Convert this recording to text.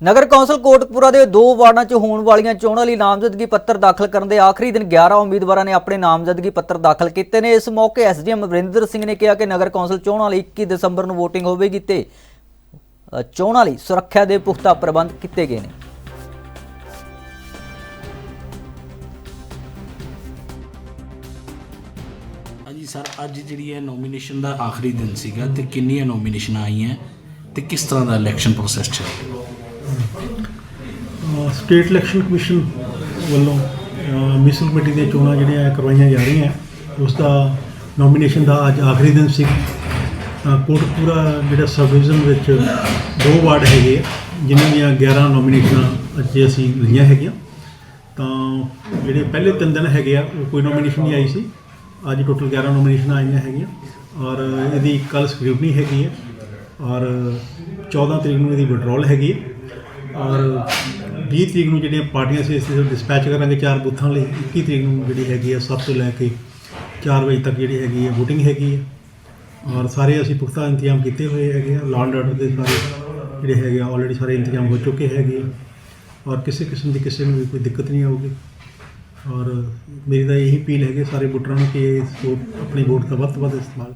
ਨਗਰ council Kotkapura ਦੇ ਦੋ ਵਾਰਡਾਂ 'ਚ ਹੋਣ ਵਾਲੀਆਂ ਚੋਣਾਂ ਲਈ ਨਾਮਜ਼ਦਗੀ ਪੱਤਰ ਦਾਖਲ ਕਰਨ ਦੇ ਆਖਰੀ ਦਿਨ 11 ਉਮੀਦਵਾਰਾਂ ਨੇ ਆਪਣੇ ਨਾਮਜ਼ਦਗੀ ਪੱਤਰ ਦਾਖਲ ਕੀਤੇ ਨੇ। ਇਸ ਮੌਕੇ ਐਸਡੀਐਮ ਅਮਰਿੰਦਰ ਸਿੰਘ ਨੇ ਕਿਹਾ ਕਿ ਨਗਰ ਕੌਂਸਲ ਚੋਣਾਂ ਲਈ 21 ਦਸੰਬਰ ਨੂੰ VOTING ਹੋਵੇਗੀ ਤੇ ਚੋਣਾਂ ਲਈ ਸੁਰੱਖਿਆ ਦੇ ਪੁਖਤਾ ਪ੍ਰਬੰਧ ਕੀਤੇ ਗਏ ਨੇ। ਹਾਂਜੀ ਸਰ, ਅੱਜ ਜਿਹੜੀ ਹੈ ਨੋਮੀਨੇਸ਼ਨ ਦਾ ਆਖਰੀ ਦਿਨ ਸੀਗਾ ਤੇ ਕਿੰਨੀਆਂ ਨੋਮੀਨੇਸ਼ਨਾਂ ਆਈਆਂ ਤੇ ਕਿਸ ਤਰ੍ਹਾਂ ਦਾ ਇਲੈਕਸ਼ਨ ਪ੍ਰੋਸੈਸ ਚੱਲ ਰਿਹਾ? ਸਟੇਟ ਇਲੈਕਸ਼ਨ ਕਮਿਸ਼ਨ ਵੱਲੋਂ ਮਿਸਲ ਕਮੇਟੀ ਦੀਆਂ ਚੋਣਾਂ ਜਿਹੜੀਆਂ ਕਰਵਾਈਆਂ ਜਾ ਰਹੀਆਂ ਉਸ ਦਾ ਨੋਮੀਨੇਸ਼ਨ ਦਾ ਅੱਜ ਆਖਰੀ ਦਿਨ ਸੀ। ਅ, ਜਿਹੜਾ ਸਬ ਡਿਵੀਜ਼ਨ ਵਿੱਚ ਦੋ ਵਾਰਡ ਹੈਗੇ ਆ, ਜਿਨ੍ਹਾਂ ਦੀਆਂ 11 ਨੋਮੀਨੇਸ਼ਨਾਂ ਅੱਜ ਅਸੀਂ ਲਈਆਂ ਹੈਗੀਆਂ। ਤਾਂ ਜਿਹੜੇ ਪਹਿਲੇ ਤਿੰਨ ਦਿਨ ਹੈਗੇ ਆ ਉਹ ਕੋਈ ਨੋਮੀਨੇਸ਼ਨ ਨਹੀਂ ਆਈ ਸੀ। ਅੱਜ ਟੋਟਲ 11 ਨੋਮੀਨੇਸ਼ਨਾਂ ਆਈਆਂ ਹੈਗੀਆਂ। ਔਰ ਇਹਦੀ ਕੱਲ ਸਕ੍ਰਿਪਟਨੀ ਹੈਗੀ ਹੈ ਔਰ 14 ਤਰੀਕ ਨੂੰ ਇਹਦੀ ਵਿਡਰੋਲ ਹੈਗੀ ਹੈ ਔਰ 20 ਤਰੀਕ ਨੂੰ ਜਿਹੜੀਆਂ ਪਾਰਟੀਆਂ ਸੀ, ਅਸੀਂ ਡਿਸਪੈਚ ਕਰਾਂਗੇ ਚਾਰ ਬੂਥਾਂ ਲਈ। 21 ਤਰੀਕ ਨੂੰ ਜਿਹੜੀ ਹੈਗੀ ਆ 7 ਤੋਂ ਲੈ ਕੇ 4 ਵਜੇ ਤੱਕ ਜਿਹੜੀ ਹੈਗੀ ਆ VOTING ਹੈਗੀ ਆ। ਔਰ ਸਾਰੇ ਅਸੀਂ ਪੁਖਤਾ ਇੰਤਜ਼ਾਮ ਕੀਤੇ ਹੋਏ ਹੈਗੇ ਆ। ਲਾਅ ਐਂਡ ਆਰਡਰ ਦੇ ਸਾਰੇ ਜਿਹੜੇ ਹੈਗੇ ਆ ਆਲਰੇਡੀ ਸਾਰੇ ਇੰਤਜ਼ਾਮ ਹੋ ਚੁੱਕੇ ਹੈਗੇ ਆ। ਔਰ ਕਿਸੇ ਕਿਸਮ ਦੀ ਕਿਸੇ ਨੂੰ ਵੀ ਕੋਈ ਦਿੱਕਤ ਨਹੀਂ ਆਊਗੀ। ਔਰ ਮੇਰੀ ਤਾਂ ਇਹੀ ਅਪੀਲ ਹੈਗੀ ਸਾਰੇ ਵੋਟਰਾਂ ਨੂੰ ਕਿ ਇਸ ਵੋਟ ਆਪਣੀ ਵੋਟ ਦਾ ਵੱਧ ਤੋਂ ਵੱਧ ਇਸਤੇਮਾਲ